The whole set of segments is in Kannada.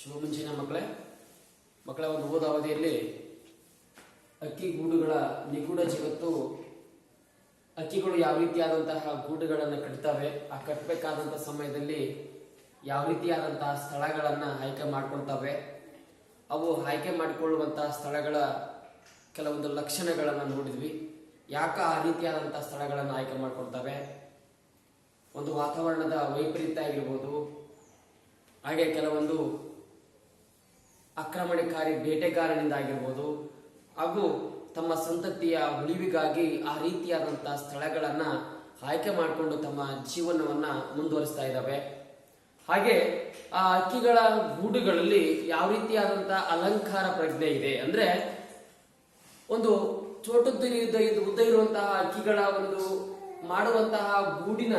ಶುಭ ಮುಂಚಿನ ಮಕ್ಕಳೇ, ಮಕ್ಕಳ, ಒಂದು ಓದ ಅವಧಿಯಲ್ಲಿ ಅಕ್ಕಿ ಗೂಡುಗಳ ನಿಗೂಢ ಜಗತ್ತು, ಅಕ್ಕಿಗಳು ಯಾವ ರೀತಿಯಾದಂತಹ ಗೂಡುಗಳನ್ನು ಕಟ್ತವೆ, ಆ ಕಟ್ಟಬೇಕಾದಂತಹ ಸಮಯದಲ್ಲಿ ಯಾವ ರೀತಿಯಾದಂತಹ ಸ್ಥಳಗಳನ್ನು ಆಯ್ಕೆ ಮಾಡ್ಕೊಳ್ತವೆ, ಅವು ಆಯ್ಕೆ ಮಾಡಿಕೊಳ್ಳುವಂತಹ ಸ್ಥಳಗಳ ಕೆಲವೊಂದು ಲಕ್ಷಣಗಳನ್ನು ನೋಡಿದ್ವಿ. ಯಾಕೆ ಆ ರೀತಿಯಾದಂತಹ ಸ್ಥಳಗಳನ್ನು ಆಯ್ಕೆ ಮಾಡ್ಕೊಳ್ತವೆ? ಒಂದು ವಾತಾವರಣದ ವೈಪರೀತ್ಯ ಆಗಿರ್ಬೋದು, ಹಾಗೆ ಕೆಲವೊಂದು ಆಕ್ರಮಣಕಾರಿ ಬೇಟೆಗಾರನಿಂದ ಆಗಿರ್ಬೋದು ಹಾಗೂ ತಮ್ಮ ಸಂತತಿಯ ಉಳಿವಿಗಾಗಿ ಆ ರೀತಿಯಾದಂತಹ ಸ್ಥಳಗಳನ್ನ ಆಯ್ಕೆ ಮಾಡಿಕೊಂಡು ತಮ್ಮ ಜೀವನವನ್ನ ಮುಂದುವರಿಸ್ತಾ ಇದ್ದಾವೆ ಹಾಗೆ ಆ ಅಕ್ಕಿಗಳ ಗೂಡುಗಳಲ್ಲಿ ಯಾವ ರೀತಿಯಾದಂತಹ ಅಲಂಕಾರ ಪ್ರಜ್ಞೆ ಇದೆ ಅಂದ್ರೆ ಒಂದು ಚೋಟು ಇದು ಉದ್ದ ಇರುವಂತಹ ಹಕ್ಕಿಗಳ ಒಂದು ಮಾಡುವಂತಹ ಗೂಡಿನ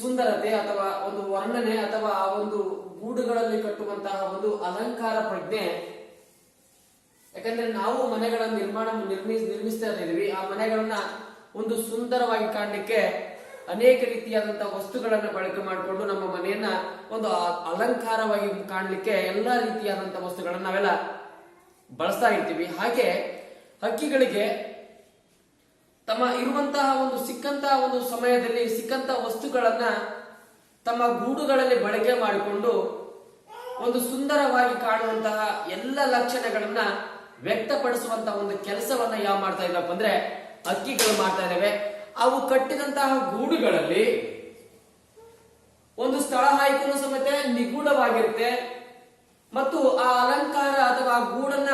ಸುಂದರತೆ ಅಥವಾ ಒಂದು ವರ್ಣನೆ ಅಥವಾ ಆ ಒಂದು ಗೂಡುಗಳಲ್ಲಿ ಕಟ್ಟುವಂತಹ ಒಂದು ಅಲಂಕಾರ ಪ್ರಜ್ಞೆ. ಯಾಕಂದ್ರೆ ನಾವು ಮನೆಗಳನ್ನು ನಿರ್ಮಾಣ ನಿರ್ಮಿಸ್ ನಿರ್ಮಿಸ್ತಾ ಇದ್ದೀವಿ. ಆ ಮನೆಗಳನ್ನ ಒಂದು ಸುಂದರವಾಗಿ ಕಾಣಲಿಕ್ಕೆ ಅನೇಕ ರೀತಿಯಾದಂತಹ ವಸ್ತುಗಳನ್ನು ಬಳಕೆ ಮಾಡಿಕೊಂಡು ನಮ್ಮ ಮನೆಯನ್ನ ಒಂದು ಅಲಂಕಾರವಾಗಿ ಕಾಣಲಿಕ್ಕೆ ಎಲ್ಲಾ ರೀತಿಯಾದಂತಹ ವಸ್ತುಗಳನ್ನ ನಾವೆಲ್ಲ ಬಳಸ್ತಾ ಇರ್ತೀವಿ. ಹಾಗೆ ಹಕ್ಕಿಗಳಿಗೆ ತಮ್ಮ ಇರುವಂತಹ ಒಂದು ಸಿಕ್ಕಂತಹ ಒಂದು ಸಮಯದಲ್ಲಿ ಸಿಕ್ಕಂತಹ ವಸ್ತುಗಳನ್ನ ತಮ್ಮ ಗೂಡುಗಳಲ್ಲಿ ಬಳಕೆ ಮಾಡಿಕೊಂಡು ಒಂದು ಸುಂದರವಾಗಿ ಕಾಣುವಂತಹ ಎಲ್ಲ ಲಕ್ಷಣಗಳನ್ನ ವ್ಯಕ್ತಪಡಿಸುವಂತಹ ಒಂದು ಕೆಲಸವನ್ನ ಯಾವ ಮಾಡ್ತಾ ಇದ್ದಪ್ಪ ಅಂದ್ರೆ ಹಕ್ಕಿಗಳು ಮಾಡ್ತಾ ಇದ್ದಾವೆ ಅವು ಕಟ್ಟಿದಂತಹ ಗೂಡುಗಳಲ್ಲಿ ಒಂದು ಸ್ಥಳ ಆಯ್ಕೆನೂ ಸಮೇತ ನಿಗೂಢವಾಗಿರುತ್ತೆ. ಮತ್ತು ಆ ಅಲಂಕಾರ ಅಥವಾ ಆ ಗೂಡನ್ನ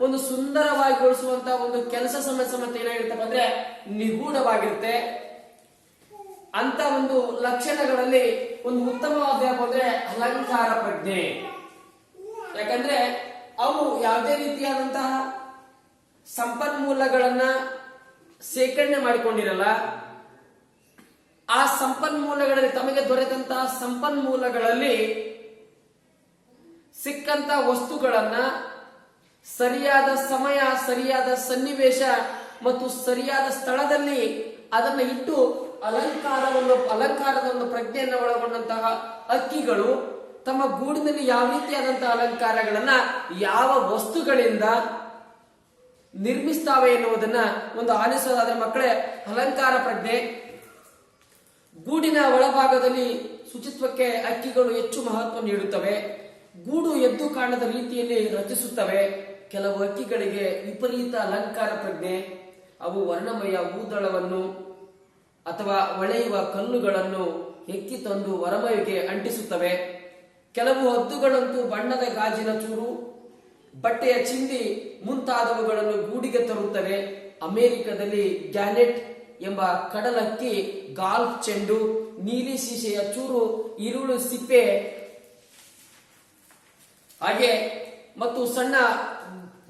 ಒಂದು ಸುಂದರವಾಗಿ ಗೊಳಿಸುವಂತಹ ಒಂದು ಕೆಲಸ ಸಮೇತ ಸಮೇತ ಏನಾಗಿರ್ತಪ್ಪ ಅಂದ್ರೆ ನಿಗೂಢವಾಗಿರುತ್ತೆ. ಅಂತ ಒಂದು ಲಕ್ಷಣಗಳಲ್ಲಿ ಒಂದು ಉತ್ತಮವಾದ ಅಲಂಕಾರ ಪ್ರಜ್ಞೆ. ಯಾಕಂದ್ರೆ ಅವು ಯಾವುದೇ ರೀತಿಯಾದಂತಹ ಸಂಪನ್ಮೂಲಗಳನ್ನ ಶೇಖರಣೆ ಮಾಡಿಕೊಂಡಿರಲ್ಲ, ಆ ಸಂಪನ್ಮೂಲಗಳಲ್ಲಿ ತಮಗೆ ದೊರೆತಂತ ಸಂಪನ್ಮೂಲಗಳಲ್ಲಿ ಸಿಕ್ಕಂತ ವಸ್ತುಗಳನ್ನ ಸರಿಯಾದ ಸಮಯ, ಸರಿಯಾದ ಸನ್ನಿವೇಶ ಮತ್ತು ಸರಿಯಾದ ಸ್ಥಳದಲ್ಲಿ ಅದನ್ನ ಇಟ್ಟು ಅಲಂಕಾರವನ್ನು ಅಲಂಕಾರದ ಒಂದು ಪ್ರಜ್ಞೆಯನ್ನು ಒಳಗೊಂಡಂತಹ ಅಕ್ಕಿಗಳು ತಮ್ಮ ಗೂಡಿನಲ್ಲಿ ಯಾವ ರೀತಿಯಾದಂತಹ ಅಲಂಕಾರಗಳನ್ನ, ಯಾವ ವಸ್ತುಗಳಿಂದ ನಿರ್ಮಿಸ್ತಾವೆ ಎನ್ನುವುದನ್ನ ಒಂದು ಆಲಿಸೋದಾದ್ರೆ ಮಕ್ಕಳೇ, ಅಲಂಕಾರ ಪ್ರಜ್ಞೆ ಗೂಡಿನ ಒಳಭಾಗದಲ್ಲಿ ಶುಚಿತ್ವಕ್ಕೆ ಅಕ್ಕಿಗಳು ಹೆಚ್ಚು ಮಹತ್ವ ನೀಡುತ್ತವೆ. ಗೂಡು ಎದ್ದು ಕಾಣದ ರೀತಿಯಲ್ಲಿ ರಚಿಸುತ್ತವೆ. ಕೆಲವು ಅಕ್ಕಿಗಳಿಗೆ ವಿಪರೀತ ಅಲಂಕಾರ ಪ್ರಜ್ಞೆ. ಅವು ವರ್ಣಮಯ ಊದಳವನ್ನು ಅಥವಾ ಒಳೆಯುವ ಕಲ್ಲುಗಳನ್ನು ಹೆಕ್ಕಿ ತಂದು ಹೊರಮೈಗೆ ಅಂಟಿಸುತ್ತವೆ. ಕೆಲವು ಹದ್ದುಗಳಂತೂ ಬಣ್ಣದ ಗಾಜಿನ ಚೂರು, ಬಟ್ಟೆಯ ಚಿಂದಿ ಮುಂತಾದವುಗಳನ್ನು ಗೂಡಿಗೆ ತರುತ್ತವೆ. ಅಮೆರಿಕದಲ್ಲಿ ಗ್ಯಾನೆಟ್ ಎಂಬ ಕಡಲಕ್ಕಿ, ಗಾಲ್ಫ್ ಚೆಂಡು, ನೀಲಿ ಸೀಸೆಯ ಚೂರು, ಈರುಳ್ಳು ಸಿಪ್ಪೆ ಹಾಗೆ ಮತ್ತು ಸಣ್ಣ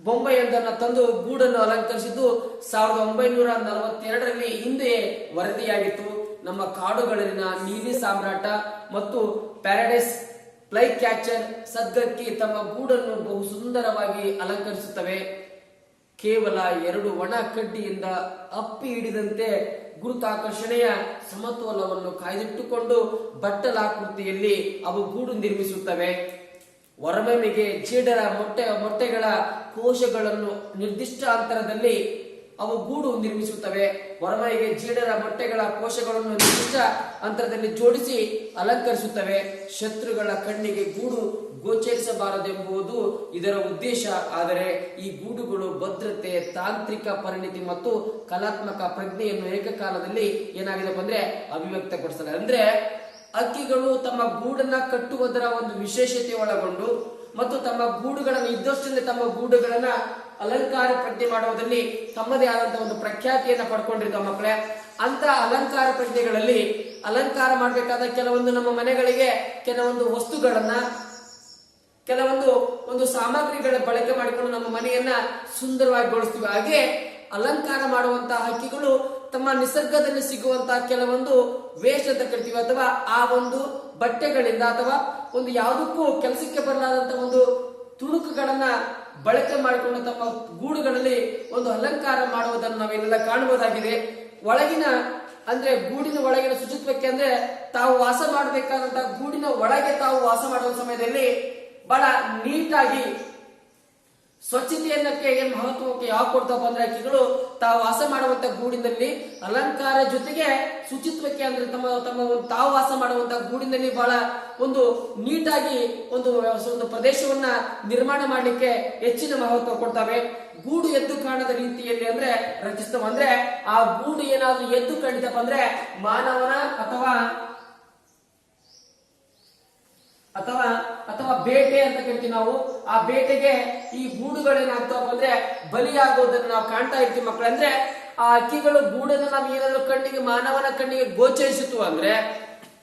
ಬೊಂಬೆಯೊಂದನ್ನು ತಂದು ಗೂಡನ್ನು ಅಲಂಕರಿಸಿದ್ದು ಸಾವಿರದ ಒಂಬೈನೂರ ನಲವತ್ತೆರಡರಲ್ಲಿ ಹಿಂದೆಯೇ ವರದಿಯಾಗಿತ್ತು. ನಮ್ಮ ಕಾಡುಗಳಲ್ಲಿನ ನೀಲಿ ಸಾಮ್ರಾಟ ಮತ್ತು ಪ್ಯಾರಡೈಸ್ ಫ್ಲೈ ಕ್ಯಾಚರ್ ಸದ್ಗಕ್ಕಿ ತಮ್ಮ ಗೂಡನ್ನು ಬಹು ಸುಂದರವಾಗಿ ಅಲಂಕರಿಸುತ್ತವೆ. ಕೇವಲ ಎರಡು ಒಣ ಕಡ್ಡಿಯಿಂದ ಅಪ್ಪಿ ಹಿಡಿದಂತೆ ಗುರುತಾಕರ್ಷಣೆಯ ಸಮತೋಲವನ್ನು ಕಾಯ್ದಿಟ್ಟುಕೊಂಡು ಬಟ್ಟಲಾಕೃತಿಯಲ್ಲಿ ಅವು ಗೂಡು ನಿರ್ಮಿಸುತ್ತವೆ. ಹೊರಮೈಮೆಗೆ ಚೀಡರ ಮೊಟ್ಟೆ, ಮೊಟ್ಟೆಗಳ ಕೋಶಗಳನ್ನು ನಿರ್ದಿಷ್ಟ ಅಂತರದಲ್ಲಿ ಅವು ಗೂಡು ನಿರ್ಮಿಸುತ್ತವೆ. ಹೊರಮೈಗೆ ಜೀಡರ ಮೊಟ್ಟೆಗಳ ಕೋಶಗಳನ್ನು ನಿರ್ದಿಷ್ಟ ಅಂತರದಲ್ಲಿ ಜೋಡಿಸಿ ಅಲಂಕರಿಸುತ್ತವೆ. ಶತ್ರುಗಳ ಕಣ್ಣಿಗೆ ಗೂಡು ಗೋಚರಿಸಬಾರದೆಂಬುದು ಇದರ ಉದ್ದೇಶ. ಆದರೆ ಈ ಗೂಡುಗಳು ಭದ್ರತೆ, ತಾಂತ್ರಿಕ ಪರಿಣಿತಿ ಮತ್ತು ಕಲಾತ್ಮಕ ಪ್ರಜ್ಞೆಯನ್ನು ಏಕಕಾಲದಲ್ಲಿ ಏನಾಗಿದೆ ಅಂದ್ರೆ ಅಭಿವ್ಯಕ್ತಪಡಿಸಲ್ಲ ಅಂದ್ರೆ ಅಕ್ಕಿಗಳು ತಮ್ಮ ಗೂಡನ್ನ ಕಟ್ಟುವುದರ ಒಂದು ವಿಶೇಷತೆ ಒಳಗೊಂಡು ಮತ್ತು ತಮ್ಮ ಗೂಡುಗಳನ್ನು ಇದ್ದಷ್ಟರಲ್ಲಿ ತಮ್ಮ ಗೂಡುಗಳನ್ನ ಅಲಂಕಾರ ಪ್ರಜ್ಞೆ ಮಾಡುವುದರಲ್ಲಿ ತಮ್ಮದೇ ಆದಂತಹ ಒಂದು ಪ್ರಖ್ಯಾತಿಯನ್ನ ಪಡ್ಕೊಂಡಿರ್ತಾವ ಮಕ್ಕಳೇ. ಅಂತ ಅಲಂಕಾರ ಪ್ರಜ್ಞೆಗಳಲ್ಲಿ ಅಲಂಕಾರ ಮಾಡಬೇಕಾದ ಕೆಲವೊಂದು ನಮ್ಮ ಮನೆಗಳಿಗೆ ಕೆಲವೊಂದು ವಸ್ತುಗಳನ್ನ, ಕೆಲವೊಂದು ಒಂದು ಸಾಮಗ್ರಿಗಳ ಬಳಕೆ ಮಾಡಿಕೊಂಡು ನಮ್ಮ ಮನೆಯನ್ನ ಸುಂದರವಾಗಿ ಗೊಳಿಸ್ತೀವಿ ಹಾಗೆ ಅಲಂಕಾರ ಮಾಡುವಂತಹ ಹಕ್ಕಿಗಳು ತಮ್ಮ ನಿಸರ್ಗದಲ್ಲಿ ಸಿಗುವಂತಹ ಕೆಲವೊಂದು ವೇಷ ಅಂತ ಕರಿತೀವಿ ಅಥವಾ ಆ ಒಂದು ಬಟ್ಟೆಗಳಿಂದ ಅಥವಾ ಒಂದು ಯಾವುದಕ್ಕೂ ಕೆಲಸಕ್ಕೆ ಬರಲಾದಂತಹ ಒಂದು ತುಣುಕುಗಳನ್ನ ಬಳಕೆ ಮಾಡಿಕೊಂಡು ತಮ್ಮ ಗೂಡುಗಳಲ್ಲಿ ಒಂದು ಅಲಂಕಾರ ಮಾಡುವುದನ್ನು ನಾವೇನೆಲ್ಲ ಕಾಣಬಹುದಾಗಿದೆ. ಒಳಗಿನ ಅಂದ್ರೆ ಗೂಡಿನ ಒಳಗಿನ ಶುಚಿತ್ವಕ್ಕೆ ಅಂದ್ರೆ ತಾವು ವಾಸ ಮಾಡಬೇಕಾದಂತಹ ಗೂಡಿನ ಒಳಗೆ ತಾವು ವಾಸ ಮಾಡುವ ಸಮಯದಲ್ಲಿ ಬಹಳ ನೀಟಾಗಿ ಸ್ವಚ್ಛತೆಯನ್ನಕ್ಕೆ ಏನ್ ಮಹತ್ವಕ್ಕೆ ಯಾವ ಕೊಡ್ತಾವ ಅಂದ್ರೆ ಹಕ್ಕಿಗಳು ತಾವು ವಾಸ ಮಾಡುವಂತ ಗೂಡಿನಲ್ಲಿ ಅಲಂಕಾರ ಜೊತೆಗೆ ಶುಚಿತ್ವಕ್ಕೆ ಅಂದ್ರೆ ತಮ್ಮ ತಮ್ಮ ಒಂದು ತಾವು ವಾಸ ಮಾಡುವಂತ ಗೂಡಿನಲ್ಲಿ ಬಹಳ ಒಂದು ನೀಟಾಗಿ ಒಂದು ಒಂದು ಪ್ರದೇಶವನ್ನ ನಿರ್ಮಾಣ ಮಾಡಲಿಕ್ಕೆ ಹೆಚ್ಚಿನ ಮಹತ್ವ ಕೊಡ್ತವೆ. ಗೂಡು ಎದ್ದು ಕಾಣದ ರೀತಿಯಲ್ಲಿ ಅಂದ್ರೆ ರಚಿಸ್ತವ ಅಂದ್ರೆ ಆ ಗೂಡು ಏನಾದ್ರೂ ಎದ್ದು ಕಂಡಿತಪ್ಪ ಅಂದ್ರೆ ಮಾನವನ ಅಥವಾ ಅಥವಾ ಅಥವಾ ಬೇಟೆ ಅಂತ ಕರಿತೀವಿ ನಾವು, ಆ ಬೇಟೆಗೆ ಈ ಗೂಡುಗಳೇನಾಗ್ತಾವಪ್ಪ ಅಂದ್ರೆ ಬಲಿಯಾಗೋದನ್ನ ನಾವು ಕಾಣ್ತಾ ಇರ್ತೀವಿ ಮಕ್ಕಳಂದ್ರೆ ಆ ಹಕ್ಕಿಗಳು ಗೂಡನ್ನು ನಾವು ಏನಾದ್ರೂ ಕಣ್ಣಿಗೆ, ಮಾನವನ ಕಣ್ಣಿಗೆ ಗೋಚರಿಸಿತು ಅಂದ್ರೆ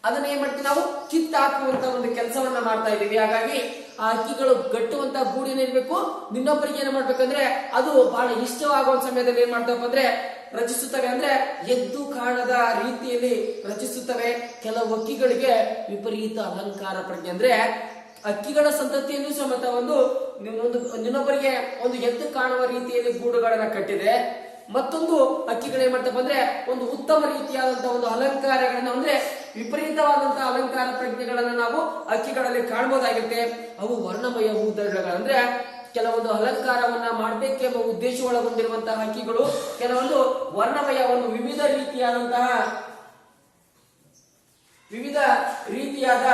ಅದನ್ನ ಏನ್ ಮಾಡ್ತೀವಿ ನಾವು ಕಿತ್ತಾಕುವಂತ ಒಂದು ಕೆಲಸವನ್ನ ಮಾಡ್ತಾ ಇದ್ದೀವಿ. ಹಾಗಾಗಿ ಆ ಹಕ್ಕಿಗಳು ಗಟ್ಟುವಂತ ಗೂಡಿನ ಇರ್ಬೇಕು. ಇನ್ನೊಬ್ಬರಿಗೆ ಏನ್ ಮಾಡ್ಬೇಕಂದ್ರೆ ಅದು ಬಹಳ ಇಷ್ಟವಾಗುವ ಸಮಯದಲ್ಲಿ ಏನ್ ಮಾಡ್ತಾವಪ್ಪ ಅಂದ್ರೆ ರಚಿಸುತ್ತವೆ ಅಂದ್ರೆ ಎದ್ದು ಕಾಣದ ರೀತಿಯಲ್ಲಿ ರಚಿಸುತ್ತವೆ. ಕೆಲವು ಹಕ್ಕಿಗಳಿಗೆ ವಿಪರೀತ ಅಲಂಕಾರ ಪ್ರಜ್ಞೆ ಅಂದ್ರೆ ಅಕ್ಕಿಗಳ ಸಂತತಿಯನ್ನು ಸಮೇತ ಒಂದು ಇನ್ನೊಬ್ಬರಿಗೆ ಒಂದು ಎದ್ದು ಕಾಣುವ ರೀತಿಯಲ್ಲಿ ಗೂಡುಗಳನ್ನ ಕಟ್ಟಿದೆ. ಮತ್ತೊಂದು ಅಕ್ಕಿಗಳು ಏನ್ ಮಾಡ್ತಪ್ಪ ಅಂದ್ರೆ ಒಂದು ಉತ್ತಮ ರೀತಿಯಾದಂತಹ ಒಂದು ಅಲಂಕಾರಗಳನ್ನ ಅಂದ್ರೆ ವಿಪರೀತವಾದಂತಹ ಅಲಂಕಾರ ಪ್ರಜ್ಞೆಗಳನ್ನ ನಾವು ಅಕ್ಕಿಗಳಲ್ಲಿ ಕಾಣಬಹುದಾಗಿರುತ್ತೆ ಅವು ವರ್ಣಮಯ ಹೂದಳಗಳಂದ್ರೆ ಕೆಲವೊಂದು ಅಲಂಕಾರವನ್ನ ಮಾಡಬೇಕೆಂಬ ಉದ್ದೇಶ ಒಳಗೊಂಡಿರುವಂತಹ ಹಕ್ಕಿಗಳು, ಕೆಲವೊಂದು ವರ್ಣಮಯ ವಿವಿಧ ರೀತಿಯಾದಂತಹ, ವಿವಿಧ ರೀತಿಯಾದ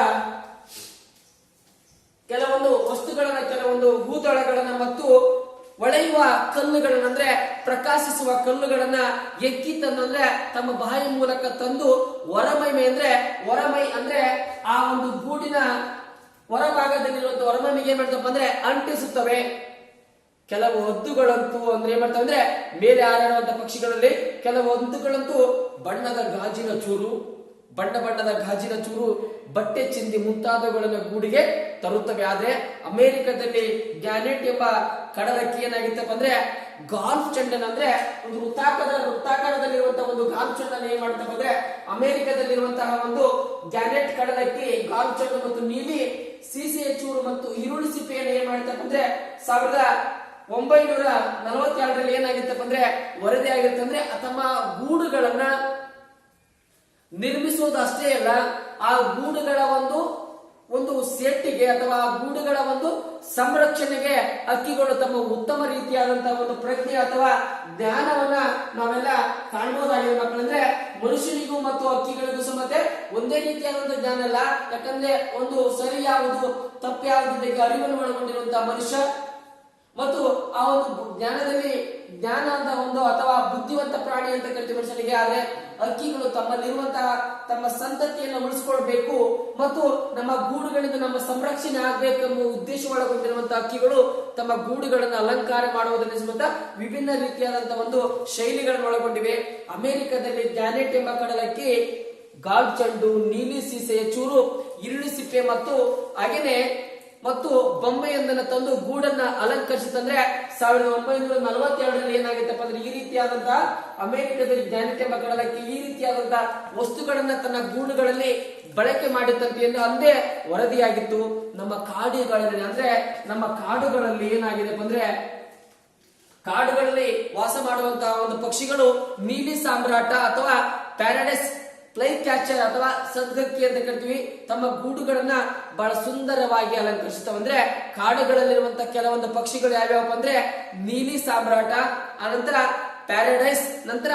ಕೆಲವೊಂದು ವಸ್ತುಗಳನ್ನ, ಕೆಲವೊಂದು ಭೂತಳಗಳನ್ನ ಮತ್ತು ಒಳೆಯುವ ಕಲ್ಲುಗಳನ್ನ, ಅಂದ್ರೆ ಪ್ರಕಾಶಿಸುವ ಕಲ್ಲುಗಳನ್ನ ಎಕ್ಕಿ ತಂದಂದ್ರೆ ತಮ್ಮ ಬಾಯಿ ಮೂಲಕ ತಂದು ಹೊರಮೈಮೆ ಅಂದ್ರೆ ಹೊರಮೈ, ಅಂದ್ರೆ ಆ ಒಂದು ಗೂಡಿನ ಹೊರಭಾಗದಲ್ಲಿರುವಂತ ಹೊರಮೈಮೆಗೆ ಏನ್ ಮಾಡ್ತಪ್ಪ ಅಂದ್ರೆ ಅಂಟಿಸುತ್ತವೆ. ಕೆಲವು ಹದ್ದುಗಳಂತೂ ಅಂದ್ರೆ ಏನ್ ಮಾಡ್ತವೆ ಅಂದ್ರೆ ಮೇಲೆ ಹಾರಾಡುವಂತ ಪಕ್ಷಿಗಳಲ್ಲಿ ಕೆಲವು ಹದ್ದುಗಳಂತೂ ಬಣ್ಣದ ಗಾಜಿನ ಚೂರು ಬಣ್ಣ ಬಣ್ಣದ ಗಾಜಿನ ಚೂರು, ಬಟ್ಟೆ ಚಿಂದಿ ಮುಂತಾದವುಗಳನ್ನು ಗೂಡಿಗೆ ತರುತ್ತವೆ. ಆದ್ರೆ ಅಮೆರಿಕದಲ್ಲಿ ಗ್ಯಾನೆಟ್ ಎಂಬ ಕಡಲಕ್ಕಿ ಏನಾಗಿತ್ತಪ್ಪ ಅಂದ್ರೆ ಗಾಲ್ಫ್ ಚೆಂಡನ್ ಅಂದ್ರೆ ಒಂದು ವೃತ್ತಾಕಾರದ ವೃತ್ತಾಕಾರದಲ್ಲಿರುವಂತಹ ಒಂದು ಗಾಲ್ಫ್ ಚಂಡನ್ ಏನ್ ಮಾಡ್ತಪ್ಪ ಅಂದ್ರೆ ಅಮೆರಿಕದಲ್ಲಿರುವಂತಹ ಒಂದು ಗ್ಯಾನೆಟ್ ಕಡಲಕ್ಕಿ ಗಾಲ್ಫ್ ಚೆಂಡು ಮತ್ತು ನೀಲಿ ಸಿಸಿಎ ಚೂರು ಮತ್ತು ಈರುಳ್ಳಿ ಸಿಪ್ಪೆಯನ್ನು ಏನ್ ಮಾಡ್ತಪ್ಪ ಅಂದ್ರೆ ಸಾವಿರದ ಒಂಬೈನೂರ ನಲವತ್ತೆರಡರಲ್ಲಿ ಏನಾಗಿತ್ತಪ್ಪ ಅಂದ್ರೆ ವರದಿ ಆಗಿರುತ್ತೆ ಅಂದ್ರೆ ತಮ್ಮ ಗೂಡುಗಳನ್ನ ನಿರ್ಮಿಸುವುದು ಅಷ್ಟೇ ಅಲ್ಲ, ಆ ಗೂಡುಗಳ ಒಂದು ಒಂದು ಸೆಟ್ಟಿಗೆ ಅಥವಾ ಆ ಗೂಡುಗಳ ಒಂದು ಸಂರಕ್ಷಣೆಗೆ ಹಕ್ಕಿಗಳು ತಮ್ಮ ಉತ್ತಮ ರೀತಿಯಾದಂತಹ ಒಂದು ಪ್ರಜ್ಞೆ ಅಥವಾ ಜ್ಞಾನವನ್ನ ನಾವೆಲ್ಲ ಕಾಣಬಹುದಾಗಿದೆ ಮಕ್ಕಳಂದ್ರೆ, ಮನುಷ್ಯನಿಗೂ ಮತ್ತು ಹಕ್ಕಿಗಳಿಗೂ ಸಮೇತ ಒಂದೇ ರೀತಿಯಾದಂತಹ ಜ್ಞಾನ ಅಲ್ಲ. ಯಾಕಂದ್ರೆ ಒಂದು ಸರಿ ಯಾವುದು ತಪ್ಪು ಯಾವುದು ಅರಿವನ್ನು ಒಳಗೊಂಡಿರುವಂತಹ ಮನುಷ್ಯ ಮತ್ತು ಆ ಒಂದು ಜ್ಞಾನದಲ್ಲಿ ಜ್ಞಾನ ಅಂತ ಒಂದು ಅಥವಾ ಬುದ್ಧಿವಂತ ಪ್ರಾಣಿ ಅಂತ ಕರಿತೀವಿ ಮನುಷ್ಯನಿಗೆ ಆದ್ರೆ ಹಕ್ಕಿಗಳು ತಮ್ಮಲ್ಲಿರುವಂತಹ ತಮ್ಮ ಸಂತತಿಯನ್ನು ಉಳಿಸ್ಕೊಳ್ಬೇಕು ಮತ್ತು ನಮ್ಮ ಗೂಡುಗಳಿಂದ ನಮ್ಮ ಸಂರಕ್ಷಣೆ ಆಗ್ಬೇಕೆಂಬ ಉದ್ದೇಶ ಒಳಗೊಂಡಿರುವಂತಹ ಹಕ್ಕಿಗಳು ತಮ್ಮ ಗೂಡುಗಳನ್ನು ಅಲಂಕಾರ ಮಾಡುವುದರಿಂದ ವಿಭಿನ್ನ ರೀತಿಯಾದಂತಹ ಒಂದು ಶೈಲಿಗಳನ್ನು ಒಳಗೊಂಡಿವೆ. ಅಮೆರಿಕದಲ್ಲಿ ಜಾನೆಟ್ ಎಂಬ ಕಡಲಕ್ಕಿ ಗಾಲ್ ಚಂಡು ನೀಲಿ ಸೀಸೆಯ ಚೂರು, ಈರುಳ್ಳಿ ಸಿಪ್ಪೆ ಮತ್ತು ಹಾಗೇನೆ ಮತ್ತು ಬೊಂಬೆಯೊಂದನ್ನು ತಂದು ಗೂಡನ್ನ ಅಲಂಕರಿಸಿತಂದ್ರೆ ಸಾವಿರದ ಒಂಬೈನೂರ ನಲವತ್ತೆರಡರಲ್ಲಿ ಏನಾಗಿತ್ತಪ್ಪ ಅಂದ್ರೆ ಈ ರೀತಿಯಾದಂತಹ ಅಮೆರಿಕದಲ್ಲಿ ಜ್ಞಾನಕ್ಕೆ ಕಡಲಕ್ಕೆ ಈ ರೀತಿಯಾದಂತಹ ವಸ್ತುಗಳನ್ನ ತನ್ನ ಗೂಡುಗಳಲ್ಲಿ ಬಳಕೆ ಮಾಡಿದಂತೆ ಎಂದು ಅಂದೇ ವರದಿಯಾಗಿತ್ತು. ನಮ್ಮ ಕಾಡುಗಳಲ್ಲಿ ಅಂದ್ರೆ ನಮ್ಮ ಕಾಡುಗಳಲ್ಲಿ ಏನಾಗಿದೆ ಅಂದ್ರೆ ಕಾಡುಗಳಲ್ಲಿ ವಾಸ ಮಾಡುವಂತಹ ಒಂದು ಪಕ್ಷಿಗಳು ನೀಲಿ ಸಾಮ್ರಾಟ ಅಥವಾ ಪ್ಯಾರಡೈಸ್ ಫ್ಲೈ ಕ್ಯಾಚರ್ ಅಥವಾ ಸದ್ಗಕ್ಕಿ ಅಂತ ಕರಿತೀವಿ. ತಮ್ಮ ಗೂಡುಗಳನ್ನ ಬಹಳ ಸುಂದರವಾಗಿ ಅಲಂಕರಿಸುತ್ತವೆ ಅಂದ್ರೆ ಕಾಡುಗಳಲ್ಲಿರುವಂತಹ ಕೆಲವೊಂದು ಪಕ್ಷಿಗಳು ಯಾವ್ಯಾವಪ್ಪ ಅಂದ್ರೆ, ನೀಲಿ ಸಾಮ್ರಾಟ ಅನಂತರ ಪ್ಯಾರಡೈಸ್, ನಂತರ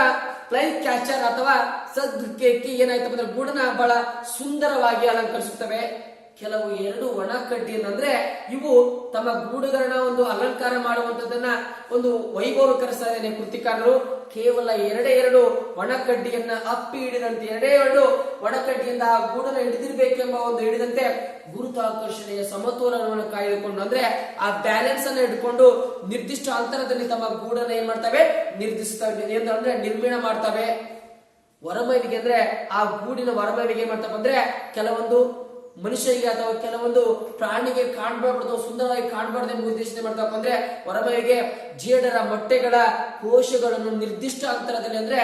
ಫ್ಲೈ ಕ್ಯಾಚರ್ ಅಥವಾ ಸದ್ಗಕ್ಕಿ ಏನಾಯ್ತಪ್ಪ ಅಂದ್ರೆ, ಗೂಡನ್ನ ಬಹಳ ಸುಂದರವಾಗಿ ಅಲಂಕರಿಸುತ್ತವೆ. ಕೆಲವು ಎರಡು ಒಣ ಕಡ್ಡಿ ಅಂದ್ರೆ ಇವು ತಮ್ಮ ಗೂಡುಗಳನ್ನ ಒಂದು ಅಲಂಕಾರ ಮಾಡುವಂತದನ್ನ ಒಂದು ವೈಭವೀಕರಿಸ್ತಾ ಇದ್ದೇನೆ ಕೃತಿಕಾರರು ಕೇವಲ ಎರಡೇ ಎರಡು ಒಣಕಡ್ಡಿಯನ್ನ ಅಪ್ಪಿ ಹಿಡಿದಂತೆ, ಎರಡೇ ಎರಡು ಒಣಕಡ್ಡಿಯಿಂದ ಆ ಗೂಡನ್ನು ಹಿಡಿದಿರ್ಬೇಕೆಂಬ ಒಂದು ಹಿಡಿದಂತೆ ಗುರುತ್ವಾಕರ್ಷಣೆಯ ಸಮತೋಲನವನ್ನು ಕಾಯ್ದುಕೊಂಡು, ಅಂದ್ರೆ ಆ ಬ್ಯಾಲೆನ್ಸ್ ಅನ್ನು ಇಟ್ಕೊಂಡು ನಿರ್ದಿಷ್ಟ ಅಂತರದಲ್ಲಿ ತಮ್ಮ ಗೂಡನ್ನು ಏನ್ ಮಾಡ್ತವೆ? ನಿರ್ದಿಸ್ತವೆ ಅಂದ್ರೆ ನಿರ್ಮಾಣ ಮಾಡ್ತವೆ. ಹೊರಮೈವಿಗೆ ಅಂದ್ರೆ ಆ ಗೂಡಿನ ಹೊರಮೈವಿಗೆ ಏನ್ ಮಾಡ್ತಪ್ಪ ಅಂದ್ರೆ ಕೆಲವೊಂದು ಮನುಷ್ಯರಿಗೆ ಅಥವಾ ಕೆಲವೊಂದು ಪ್ರಾಣಿಗೆ ಕಾಣಬಾರ್ದು, ಸುಂದರವಾಗಿ ಕಾಣ್ಬಾರ್ದು ಎಂಬ ಉದ್ದೇಶದಿಂದ ಮಾಡ್ತಪ್ಪ ಅಂದ್ರೆ ಹೊರಮೈವಿಗೆ ಜೇಡರ ಮೊಟ್ಟೆಗಳ ಕೋಶಗಳನ್ನು ನಿರ್ದಿಷ್ಟ ಅಂತರದಲ್ಲಿ ಅಂದ್ರೆ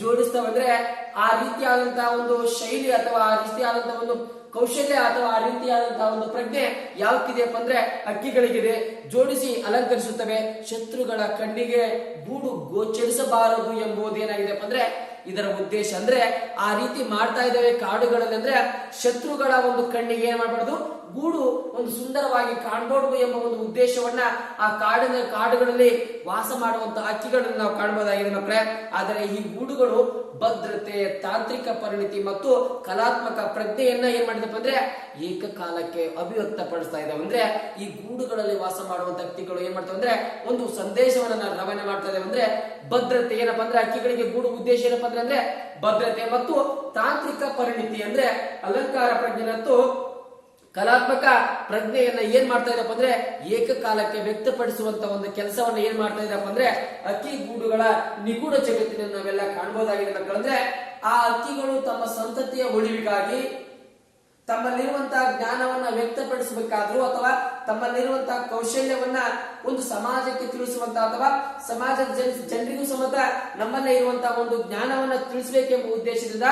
ಜೋಡಿಸ್ತಾವಂದ್ರೆ ಆ ರೀತಿಯಾದಂತಹ ಒಂದು ಶೈಲಿ ಅಥವಾ ಆ ರೀತಿಯಾದಂತಹ ಒಂದು ಕೌಶಲ್ಯ ಅಥವಾ ಆ ರೀತಿಯಾದಂತಹ ಒಂದು ಪ್ರಜ್ಞೆ ಯಾವಕ್ಕಿದೆಯಪ್ಪ ಅಂದ್ರೆ ಅಕ್ಕಿಗಳಿಗಿದೆ ಜೋಡಿಸಿ ಅಲಂಕರಿಸುತ್ತವೆ. ಶತ್ರುಗಳ ಕಣ್ಣಿಗೆ ಗೂಡು ಗೋಚರಿಸಬಾರದು ಎಂಬುದೇನಾಗಿದೆ ಅಂದ್ರೆ ಇದರ ಉದ್ದೇಶ ಅಂದ್ರೆ ಆ ರೀತಿ ಮಾಡ್ತಾ ಇದ್ದೇವೆ ಕಾಡುಗಳಲ್ಲಿ ಅಂದ್ರೆ ಶತ್ರುಗಳ ಒಂದು ಕಣ್ಣಿಗೆ ಏನ್ ಮಾಡಬಾರ್ದು? ಗೂಡು ಒಂದು ಸುಂದರವಾಗಿ ಕಾಣ್ಬೋದು ಎಂಬ ಒಂದು ಉದ್ದೇಶವನ್ನ ಆ ಕಾಡಿನ ಕಾಡುಗಳಲ್ಲಿ ವಾಸ ಮಾಡುವಂತ ಹಕ್ಕಿಗಳನ್ನು ನಾವು ಕಾಣಬಹುದಾಗಿದೆ ಮಕ್ಕಳೇ. ಆದರೆ ಈ ಗೂಡುಗಳು ಭದ್ರತೆ, ತಾಂತ್ರಿಕ ಪರಿಣಿತಿ ಮತ್ತು ಕಲಾತ್ಮಕ ಪ್ರಜ್ಞೆಯನ್ನ ಏನ್ ಮಾಡಿದಪ್ಪ ಅಂದ್ರೆ ಏಕಕಾಲಕ್ಕೆ ಅಭಿವ್ಯಕ್ತಪಡಿಸ್ತಾ ಇದ್ದಾವೆ ಅಂದ್ರೆ ಈ ಗೂಡುಗಳಲ್ಲಿ ವಾಸ ಮಾಡುವಂತ ಹಕ್ಕಿಗಳು ಏನ್ ಮಾಡ್ತಾವೆ ಅಂದ್ರೆ ಒಂದು ಸಂದೇಶವನ್ನ ರವಾನೆ ಮಾಡ್ತಾ ಇದ್ದೇವೆ ಅಂದ್ರೆ ಭದ್ರತೆ ಏನಪ್ಪಾ ಅಂದ್ರೆ ಹಕ್ಕಿಗಳಿಗೆ ಗೂಡು ಉದ್ದೇಶ ಏನಪ್ಪಾ ಅಂದ್ರೆ ಭದ್ರತೆ ಮತ್ತು ತಾಂತ್ರಿಕ ಪರಿಣಿತಿ ಅಂದ್ರೆ ಅಲಂಕಾರ ಪ್ರಜ್ಞೆ ಮತ್ತು ಕಲಾತ್ಮಕ ಪ್ರಜ್ಞೆಯನ್ನ ಏನ್ ಮಾಡ್ತಾ ಇದಪ್ಪ ಅಂದ್ರೆ ಏಕಕಾಲಕ್ಕೆ ವ್ಯಕ್ತಪಡಿಸುವಂತ ಒಂದು ಕೆಲಸವನ್ನ ಏನ್ ಮಾಡ್ತಾ ಇದಪ್ಪ ಅಂದ್ರೆ ಅಕ್ಕಿ ಗೂಡುಗಳ ನಿಗೂಢ ಜಗತ್ತಿನ ನಾವೆಲ್ಲ ಕಾಣಬಹುದಾಗಿದೆ ಆ ಅಕ್ಕಿಗಳು ತಮ್ಮ ಸಂತತಿಯ ಉಳಿವಿಗಾಗಿ ತಮ್ಮಲ್ಲಿರುವಂತಹ ಜ್ಞಾನವನ್ನ ವ್ಯಕ್ತಪಡಿಸಬೇಕಾದ್ರೂ ಅಥವಾ ತಮ್ಮಲ್ಲಿರುವಂತಹ ಕೌಶಲ್ಯವನ್ನ ಒಂದು ಸಮಾಜಕ್ಕೆ ತಿಳಿಸುವಂತ ಅಥವಾ ಸಮಾಜದ ಜನ, ಜನರಿಗೂ ಸಮೇತ ನಮ್ಮಲ್ಲೇ ಇರುವಂತಹ ಒಂದು ಜ್ಞಾನವನ್ನ ತಿಳಿಸಬೇಕೆಂಬ ಉದ್ದೇಶದಿಂದ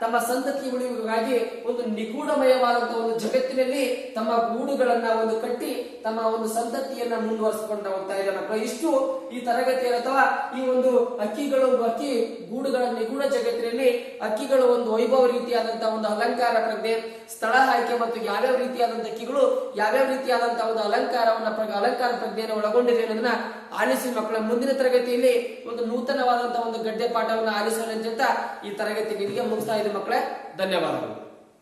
ತಮ್ಮ ಸಂತತಿ ಉಳಿವಿಗಾಗಿ ಒಂದು ನಿಗೂಢಮಯವಾದಂತಹ ಒಂದು ಜಗತ್ತಿನಲ್ಲಿ ತಮ್ಮ ಗೂಡುಗಳನ್ನ ಒಂದು ಕಟ್ಟಿ ತಮ್ಮ ಒಂದು ಸಂತತಿಯನ್ನ ಮುಂದುವರಿಸಿಕೊಂಡು ಹೋಗ್ತಾ ಇದ್ದಾರೆ ಇಷ್ಟು ಈ ತರಗತಿಯಲ್ಲಿ ಅಥವಾ ಈ ಒಂದು ಅಕ್ಕಿಗಳು, ಅಕ್ಕಿ ಗೂಡುಗಳ ನಿಗೂಢ ಜಗತ್ತಿನಲ್ಲಿ ಅಕ್ಕಿಗಳು ಒಂದು ವೈಭವ ರೀತಿಯಾದಂತಹ ಒಂದು ಅಲಂಕಾರ ಪ್ರಜ್ಞೆ ಸ್ಥಳ ಆಯ್ಕೆ ಮತ್ತು ಯಾವ್ಯಾವ ರೀತಿಯಾದಂತಹ ಕಿಗಳು, ಯಾವ್ಯಾವ ರೀತಿಯಾದಂತಹ ಒಂದು ಅಲಂಕಾರವನ್ನ ಅಲಂಕಾರ ಪ್ರಜ್ಞೆಯನ್ನು ಒಳಗೊಂಡಿದೆ ಅನ್ನೋದನ್ನ ಆಲಿಸಿ ಮಕ್ಕಳ ಮುಂದಿನ ತರಗತಿಯಲ್ಲಿ ಒಂದು ನೂತನವಾದಂತಹ ಒಂದು ಗಡ್ಡೆ ಪಾಠವನ್ನು ಆಲಿಸೋಣ ಅಂತ ಈ ತರಗತಿ ನಿಮಗೆ ಮುಗಿಸ್ತಾ ಇದೆ ಮಕ್ಕಳೇ. ಧನ್ಯವಾದಗಳು.